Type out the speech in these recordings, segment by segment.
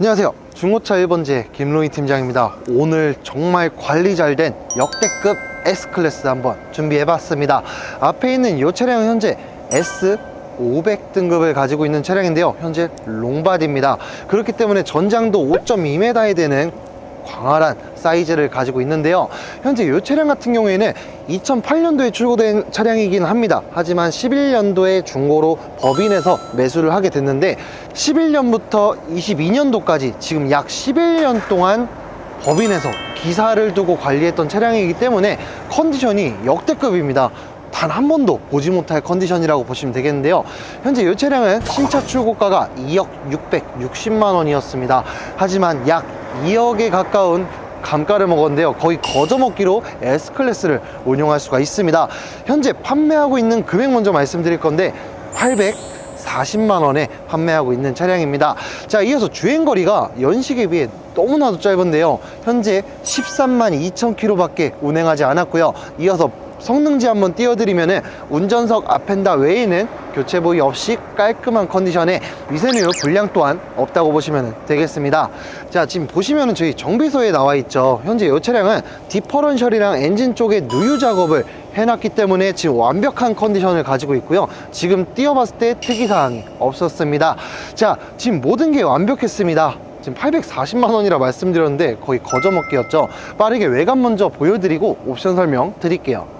안녕하세요. 중고차 1번지 김로희 팀장입니다. 오늘 정말 관리 잘 된 역대급 S클래스 한번 준비해봤습니다. 앞에 있는 이 차량은 현재 S 500 등급을 가지고 있는 차량인데요. 현재 롱바디입니다. 그렇기 때문에 전장도 5.2m에 되는 광활한 사이즈를 가지고 있는데요. 현재 이 차량 같은 경우에는 2008년도에 출고된 차량이긴 합니다. 하지만 11년도에 중고로 법인에서 매수를 하게 됐는데 11년부터 22년도까지 지금 약 11년 동안 법인에서 기사를 두고 관리했던 차량이기 때문에 컨디션이 역대급입니다. 단한 번도 보지 못할 컨디션이라고 보시면 되겠는데요. 현재 이 차량은 신차 출고가가 2억 660만 원이었습니다. 하지만 약 2억에 가까운 감가를 먹었는데요. 거의 거저먹기로 S클래스를 운용할 수가 있습니다. 현재 판매하고 있는 금액 먼저 말씀드릴 건데 800 40만 원에 판매하고 있는 차량입니다. 자, 이어서 주행거리가 연식에 비해 너무나도 짧은데요. 현재 13만 2천 킬로밖에 운행하지 않았고요. 이어서 성능지 한번 띄워드리면은 운전석 앞엔다 외에는 교체 부위 없이 깔끔한 컨디션에 미세누유 불량 또한 없다고 보시면 되겠습니다. 자, 지금 보시면 은 저희 정비소에 나와 있죠. 현재 이 차량은 디퍼런셜이랑 엔진 쪽에 누유 작업을 해놨기 때문에 지금 완벽한 컨디션을 가지고 있고요. 지금 띄워봤을 때 특이사항이 없었습니다. 자, 지금 모든 게 완벽했습니다. 지금 840만 원이라 말씀드렸는데 거의 거저먹기였죠. 빠르게 외관 먼저 보여드리고 옵션 설명 드릴게요.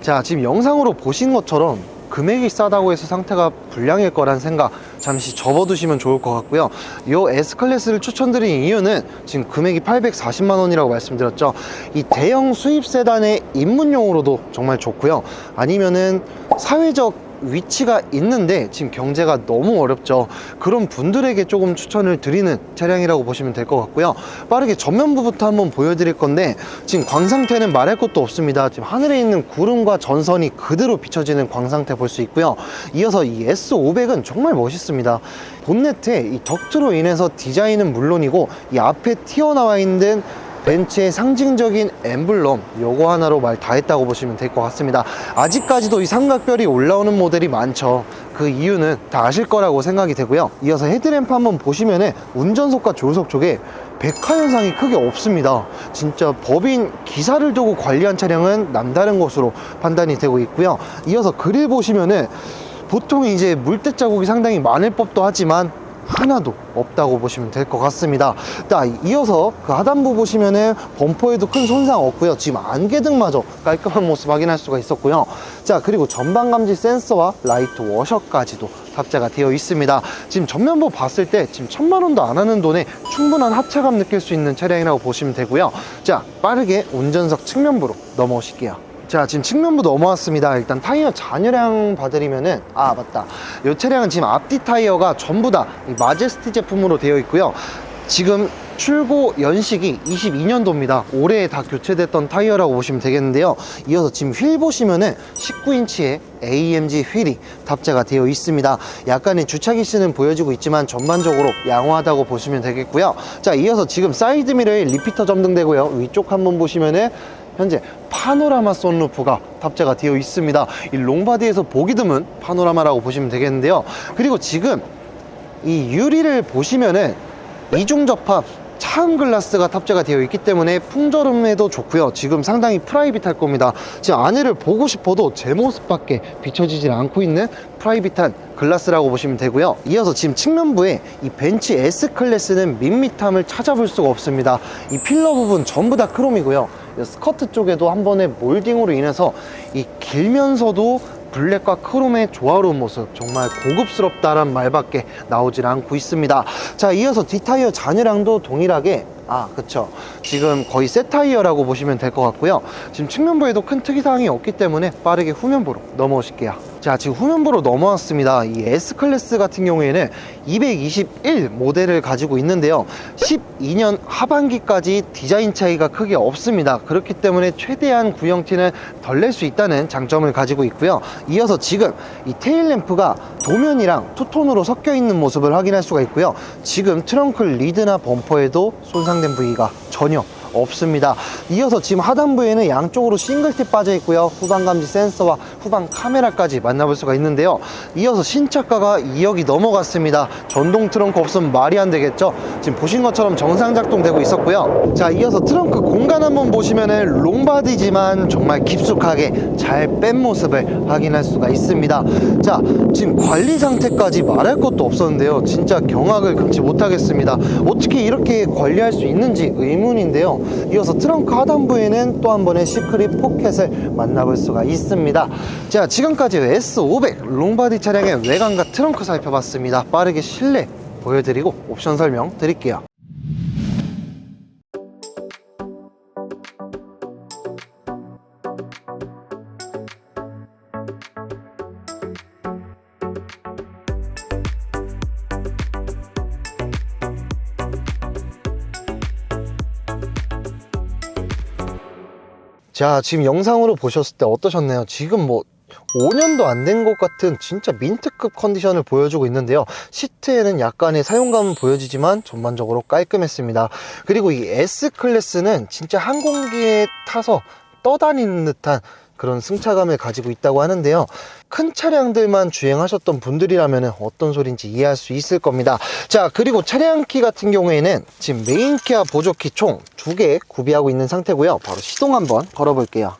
자, 지금 영상으로 보신 것처럼 금액이 싸다고 해서 상태가 불량일 거란 생각 잠시 접어두시면 좋을 것 같고요. 이 S클래스를 추천드린 이유는 지금 금액이 840만 원이라고 말씀드렸죠. 이 대형 수입 세단의 입문용으로도 정말 좋고요. 아니면은 사회적 위치가 있는데 지금 경제가 너무 어렵죠. 그런 분들에게 조금 추천을 드리는 차량이라고 보시면 될 것 같고요. 빠르게 전면부부터 한번 보여드릴 건데 지금 광 상태는 말할 것도 없습니다. 지금 하늘에 있는 구름과 전선이 그대로 비춰지는 광 상태 볼 수 있고요. 이어서 이 S500은 정말 멋있습니다. 본네트에 이 덕트로 인해서 디자인은 물론이고 이 앞에 튀어나와 있는 벤츠의 상징적인 엠블럼 요거 하나로 말 다 했다고 보시면 될 것 같습니다. 아직까지도 이 삼각별이 올라오는 모델이 많죠. 그 이유는 다 아실 거라고 생각이 되고요. 이어서 헤드램프 한번 보시면은 운전석과 조수석 쪽에 백화 현상이 크게 없습니다. 진짜 법인 기사를 두고 관리한 차량은 남다른 것으로 판단이 되고 있고요. 이어서 그릴 보시면은 보통 이제 물때 자국이 상당히 많을 법도 하지만 하나도 없다고 보시면 될 것 같습니다. 자, 이어서 그 하단부 보시면은 범퍼에도 큰 손상 없고요. 지금 안개등마저 깔끔한 모습 확인할 수가 있었고요. 자, 그리고 전방 감지 센서와 라이트 워셔까지도 탑재가 되어 있습니다. 지금 전면부 봤을 때 지금 천만 원도 안 하는 돈에 충분한 하차감 느낄 수 있는 차량이라고 보시면 되고요. 자, 빠르게 운전석 측면부로 넘어오실게요. 자 지금 측면부 넘어왔습니다. 일단 타이어 잔여량 봐드리면은 아 맞다. 이 차량은 지금 앞뒤 타이어가 전부 다이 마제스티 제품으로 되어 있고요. 지금 출고 연식이 22년도입니다. 올해 다 교체됐던 타이어라고 보시면 되겠는데요. 이어서 지금 휠 보시면은 19인치의 AMG 휠이 탑재가 되어 있습니다. 약간의 주차기 씨는 보여지고 있지만 전반적으로 양호하다고 보시면 되겠고요. 자 이어서 지금 사이드 미러에 리피터 점등되고요. 위쪽 한번 보시면은 현재 파노라마 썬루프가 탑재가 되어 있습니다. 이 롱바디에서 보기 드문 파노라마라고 보시면 되겠는데요. 그리고 지금 이 유리를 보시면은 이중 접합 차음 글라스가 탑재가 되어 있기 때문에 풍절음에도 좋고요. 지금 상당히 프라이빗할 겁니다. 지금 안에를 보고 싶어도 제 모습밖에 비춰지질 않고 있는 프라이빗한 글라스라고 보시면 되고요. 이어서 지금 측면부에 이 벤츠 S 클래스는 밋밋함을 찾아볼 수가 없습니다. 이 필러 부분 전부 다 크롬이고요. 스커트 쪽에도 한 번의 몰딩으로 인해서 이 길면서도 블랙과 크롬의 조화로운 모습 정말 고급스럽다란 말밖에 나오질 않고 있습니다. 자 이어서 뒷타이어 잔여량도 동일하게 아 그쵸. 지금 거의 새 타이어라고 보시면 될 것 같고요. 지금 측면부에도 큰 특이사항이 없기 때문에 빠르게 후면부로 넘어오실게요 자, 지금 후면부로 넘어왔습니다. 이 S클래스 같은 경우에는 221 모델을 가지고 있는데요. 12년 하반기까지 디자인 차이가 크게 없습니다. 그렇기 때문에 최대한 구형티는 덜 낼 수 있다는 장점을 가지고 있고요. 이어서 지금 이 테일램프가 도면이랑 투톤으로 섞여 있는 모습을 확인할 수가 있고요. 지금 트렁크 리드나 범퍼에도 손상된 부위가 전혀 없습니다. 이어서 지금 하단부에는 양쪽으로 싱글팁 빠져 있고요. 후방 감지 센서와 후방 카메라까지 만나볼 수가 있는데요. 이어서 신차가가 2억이 넘어갔습니다. 전동 트렁크 없으면 말이 안 되겠죠. 지금 보신 것처럼 정상 작동되고 있었고요. 자, 이어서 트렁크 공간 한번 보시면은 롱바디지만 정말 깊숙하게 잘 뺀 모습을 확인할 수가 있습니다. 자, 지금 관리 상태까지 말할 것도 없었는데요. 진짜 경악을 금치 못하겠습니다. 어떻게 이렇게 관리할 수 있는지 의문인데요. 이어서 트렁크 하단부에는 또 한 번의 시크릿 포켓을 만나볼 수가 있습니다. 자, 지금까지 S500 롱바디 차량의 외관과 트렁크 살펴봤습니다. 빠르게 실내 보여드리고 옵션 설명 드릴게요. 자, 지금 영상으로 보셨을 때 어떠셨나요? 지금 뭐 5년도 안 된 것 같은 진짜 민트급 컨디션을 보여주고 있는데요. 시트에는 약간의 사용감은 보여지지만 전반적으로 깔끔했습니다. 그리고 이 S클래스는 진짜 항공기에 타서 떠다니는 듯한 그런 승차감을 가지고 있다고 하는데요. 큰 차량들만 주행하셨던 분들이라면 어떤 소린지 이해할 수 있을 겁니다. 자, 그리고 차량 키 같은 경우에는 지금 메인 키와 보조키 총 두 개 구비하고 있는 상태고요. 바로 시동 한번 걸어볼게요.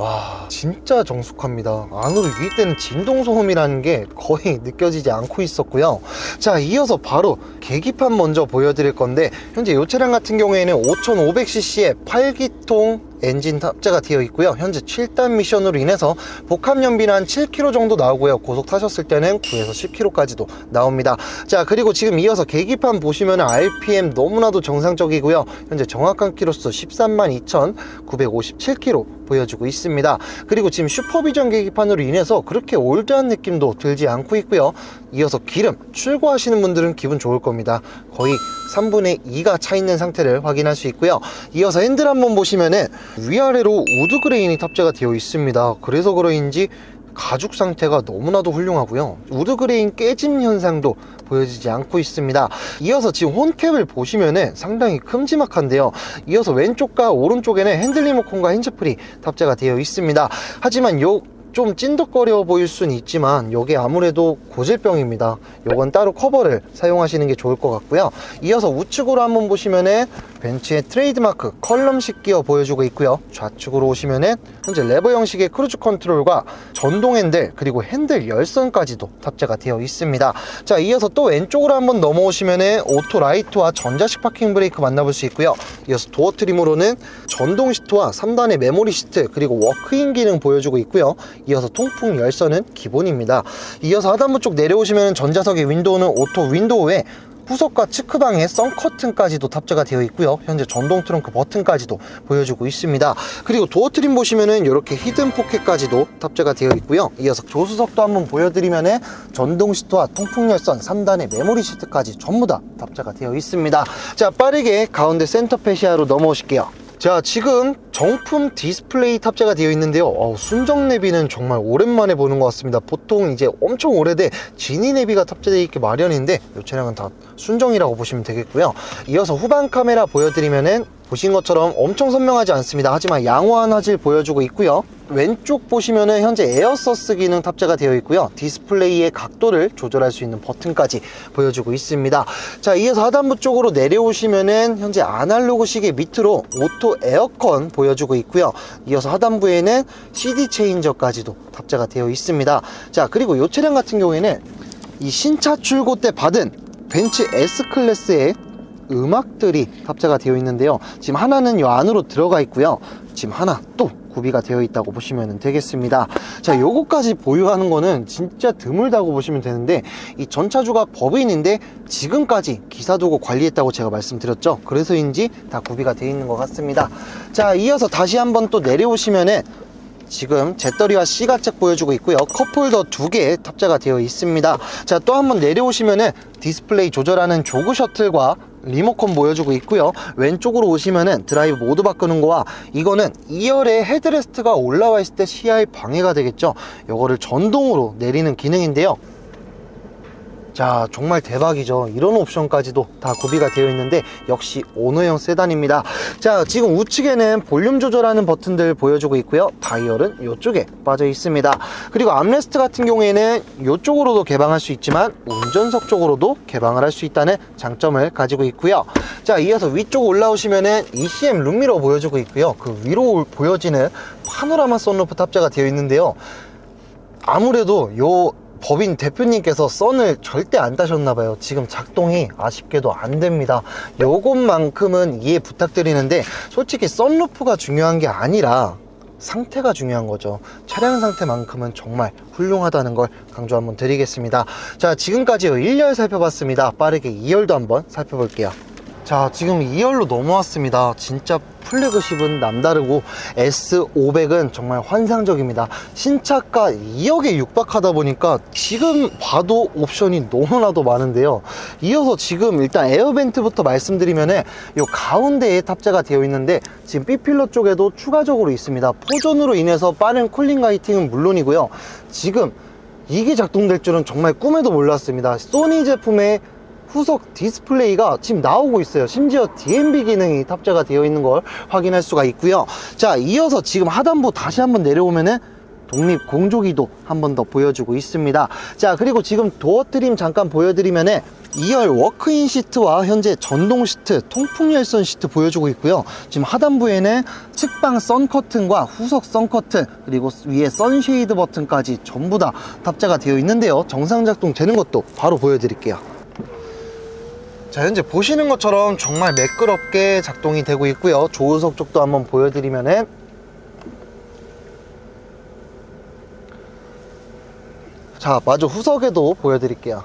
와 진짜 정숙합니다. 안으로 유입 되는 진동 소음이라는 게 거의 느껴지지 않고 있었고요. 자 이어서 바로 계기판 먼저 보여드릴 건데 현재 이 차량 같은 경우에는 5500cc의 8기통 엔진 탑재가 되어 있고요. 현재 7단 미션으로 인해서 복합 연비는 한 7km 정도 나오고요. 고속 타셨을 때는 9에서 10km까지도 나옵니다. 자 그리고 지금 이어서 계기판 보시면 RPM 너무나도 정상적이고요. 현재 정확한 키로수 13만 2,957km 보여주고 있습니다. 그리고 지금 슈퍼비전 계기판으로 인해서 그렇게 올드한 느낌도 들지 않고 있고요. 이어서 기름 출고하시는 분들은 기분 좋을 겁니다. 거의 3분의 2가 차 있는 상태를 확인할 수 있고요. 이어서 핸들 한번 보시면은 위아래로 우드 그레인이 탑재가 되어 있습니다. 그래서 그러인지 가죽 상태가 너무나도 훌륭하고요. 우드 그레인 깨짐 현상도 보여지지 않고 있습니다. 이어서 지금 홈캡을 보시면은 상당히 큼지막한데요. 이어서 왼쪽과 오른쪽에는 핸들 리모컨과 핸즈프리 탑재가 되어 있습니다. 하지만 요좀 찐득거려 보일 수는 있지만 이게 아무래도 고질병입니다. 요건 따로 커버를 사용하시는 게 좋을 것 같고요. 이어서 우측으로 한번 보시면은 벤츠의 트레이드마크 컬럼식 기어 보여주고 있고요. 좌측으로 오시면은 현재 레버 형식의 크루즈 컨트롤과 전동 핸들 그리고 핸들 열선까지도 탑재가 되어 있습니다. 자 이어서 또 왼쪽으로 한번 넘어오시면은 오토 라이트와 전자식 파킹 브레이크 만나볼 수 있고요. 이어서 도어 트림으로는 전동 시트와 3단의 메모리 시트 그리고 워크인 기능 보여주고 있고요. 이어서 통풍 열선은 기본입니다. 이어서 하단부 쪽 내려오시면 전자석의 윈도우는 오토 윈도우에 후석과 치크방에 썬커튼까지도 탑재가 되어 있고요. 현재 전동 트렁크 버튼까지도 보여주고 있습니다. 그리고 도어 트림 보시면은 이렇게 히든 포켓까지도 탑재가 되어 있고요. 이어서 조수석도 한번 보여드리면은 전동 시트와 통풍 열선 3단의 메모리 시트까지 전부 다 탑재가 되어 있습니다. 자 빠르게 가운데 센터 페시아로 넘어오실게요 자 지금 정품 디스플레이 탑재가 되어 있는데요. 어우, 순정 내비는 정말 오랜만에 보는 것 같습니다. 보통 이제 엄청 오래돼 지니 내비가 탑재되어 있기 마련인데 이 차량은 다 순정이라고 보시면 되겠고요. 이어서 후방 카메라 보여드리면은 보신 것처럼 엄청 선명하지 않습니다. 하지만 양호한 화질 보여주고 있고요 왼쪽 보시면은 현재 에어서스 기능 탑재가 되어 있고요. 디스플레이의 각도를 조절할 수 있는 버튼까지 보여주고 있습니다. 자 이어서 하단부 쪽으로 내려오시면은 현재 아날로그 시계 밑으로 오토 에어컨 보여주고 있고요. 이어서 하단부에는 CD 체인저까지도 탑재가 되어 있습니다. 자 그리고 이 차량 같은 경우에는 이 신차 출고 때 받은 벤츠 S클래스의 음악들이 탑재가 되어 있는데요. 지금 하나는 이 안으로 들어가 있고요. 지금 하나 또 구비가 되어 있다고 보시면 되겠습니다. 자, 요거까지 보유하는 거는 진짜 드물다고 보시면 되는데 이 전차주가 법인인데 지금까지 기사 두고 관리했다고 제가 말씀드렸죠. 그래서인지 다 구비가 되어 있는 것 같습니다. 자, 이어서 다시 한번 또 내려오시면은 지금 제떨이와 C가책 보여주고 있고요. 컵홀더 두 개 탑재가 되어 있습니다. 자, 또 한번 내려오시면은 디스플레이 조절하는 조그 셔틀과 리모컨 보여주고 있고요. 왼쪽으로 오시면은 드라이브 모드 바꾸는 거와 이거는 2열에 헤드레스트가 올라와 있을 때 시야에 방해가 되겠죠. 이거를 전동으로 내리는 기능인데요. 자 정말 대박이죠. 이런 옵션까지도 다 구비가 되어 있는데 역시 오너형 세단입니다. 자 지금 우측에는 볼륨 조절하는 버튼들 보여주고 있고요. 다이얼은 이쪽에 빠져 있습니다. 그리고 암레스트 같은 경우에는 이쪽으로도 개방할 수 있지만 운전석 쪽으로도 개방을 할 수 있다는 장점을 가지고 있고요. 자 이어서 위쪽 올라오시면은 ECM 룸미러 보여주고 있고요. 그 위로 보여지는 파노라마 썬루프 탑재가 되어 있는데요. 아무래도 요 법인 대표님께서 썬을 절대 안 따셨나 봐요. 지금 작동이 아쉽게도 안 됩니다. 요것만큼은 이해 부탁드리는데 솔직히 썬루프가 중요한 게 아니라 상태가 중요한 거죠. 차량 상태만큼은 정말 훌륭하다는 걸 강조 한번 드리겠습니다. 자, 지금까지 1열 살펴봤습니다. 빠르게 2열도 한번 살펴볼게요. 자 지금 2열로 넘어왔습니다. 진짜 플래그십은 남다르고 S500은 정말 환상적입니다. 신차가 2억에 육박하다 보니까 지금 봐도 옵션이 너무나도 많은데요. 이어서 지금 일단 에어벤트부터 말씀드리면 은 이 가운데에 탑재가 되어 있는데 지금 B필러 쪽에도 추가적으로 있습니다. 포존으로 인해서 빠른 쿨링 가이팅은 물론이고요. 지금 이게 작동될 줄은 정말 꿈에도 몰랐습니다. 소니 제품의 후석 디스플레이가 지금 나오고 있어요 심지어 DMB 기능이 탑재가 되어 있는 걸 확인할 수가 있고요 자 이어서 지금 하단부 다시 한번 내려오면은 독립 공조기도 한 번 더 보여주고 있습니다 자 그리고 지금 도어 트림 잠깐 보여드리면은 2열 워크인 시트와 현재 전동 시트, 통풍 열선 시트 보여주고 있고요. 지금 하단부에는 측방 선 커튼과 후석 선 커튼, 그리고 위에 선쉐이드 버튼까지 전부 다 탑재가 되어 있는데요. 정상 작동 되는 것도 바로 보여드릴게요. 자 현재 보시는 것처럼 정말 매끄럽게 작동이 되고 있고요 조우석 쪽도 한번 보여드리면은 자 마저 후석에도 보여드릴게요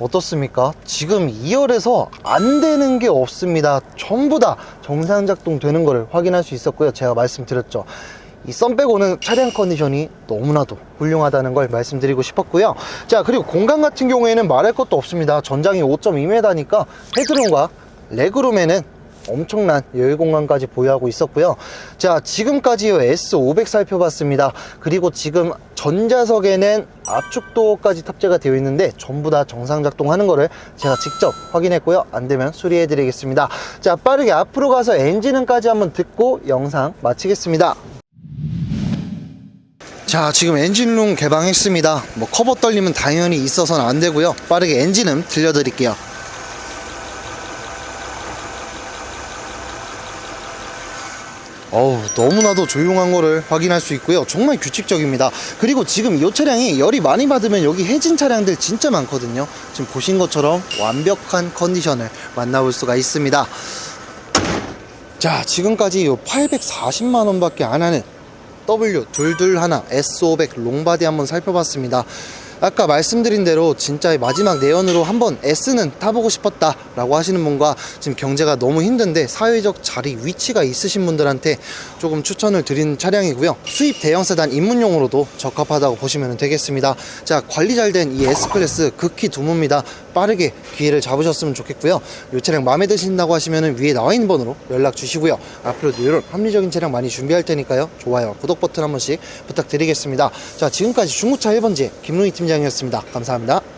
어떻습니까? 지금 2열에서 안 되는 게 없습니다. 전부 다 정상 작동 되는 것을 확인할 수 있었고요. 제가 말씀드렸죠. 이썬 빼고는 차량 컨디션이 너무나도 훌륭하다는 걸 말씀드리고 싶었고요. 자, 그리고 공간 같은 경우에는 말할 것도 없습니다. 전장이 5.2m니까 헤드룸과 레그룸에는 엄청난 여유 공간까지 보유하고 있었고요. 자, 지금까지 S500 살펴봤습니다. 그리고 지금 전자석에는 압축 도어까지 탑재가 되어 있는데 전부 다 정상 작동하는 거를 제가 직접 확인했고요. 안 되면 수리해 드리겠습니다. 자, 빠르게 앞으로 가서 엔진음까지 한번 듣고 영상 마치겠습니다. 자 지금 엔진룸 개방했습니다. 뭐 커버 떨림은 당연히 있어서는 안 되고요. 빠르게 엔진음 들려드릴게요. 어우 너무나도 조용한 거를 확인할 수 있고요. 정말 규칙적입니다. 그리고 지금 이 차량이 열이 많이 받으면 여기 해진 차량들 진짜 많거든요. 지금 보신 것처럼 완벽한 컨디션을 만나볼 수가 있습니다. 자 지금까지 요 840만원 밖에 안 하는 W221 S500 롱바디 한번 살펴봤습니다. 아까 말씀드린 대로 진짜 마지막 내연으로 한번 S는 타보고 싶었다 라고 하시는 분과 지금 경제가 너무 힘든데 사회적 자리 위치가 있으신 분들한테 조금 추천을 드린 차량이고요. 수입 대형 세단 입문용으로도 적합하다고 보시면 되겠습니다. 자 관리 잘 된 이 S클래스 극히 드뭅니다. 빠르게 기회를 잡으셨으면 좋겠고요. 이 차량 마음에 드신다고 하시면 위에 나와 있는 번호로 연락 주시고요. 앞으로도 이런 합리적인 차량 많이 준비할 테니까요. 좋아요 구독 버튼 한 번씩 부탁드리겠습니다. 자 지금까지 중고차 1번지 김로희 팀 장이었습니다. 감사합니다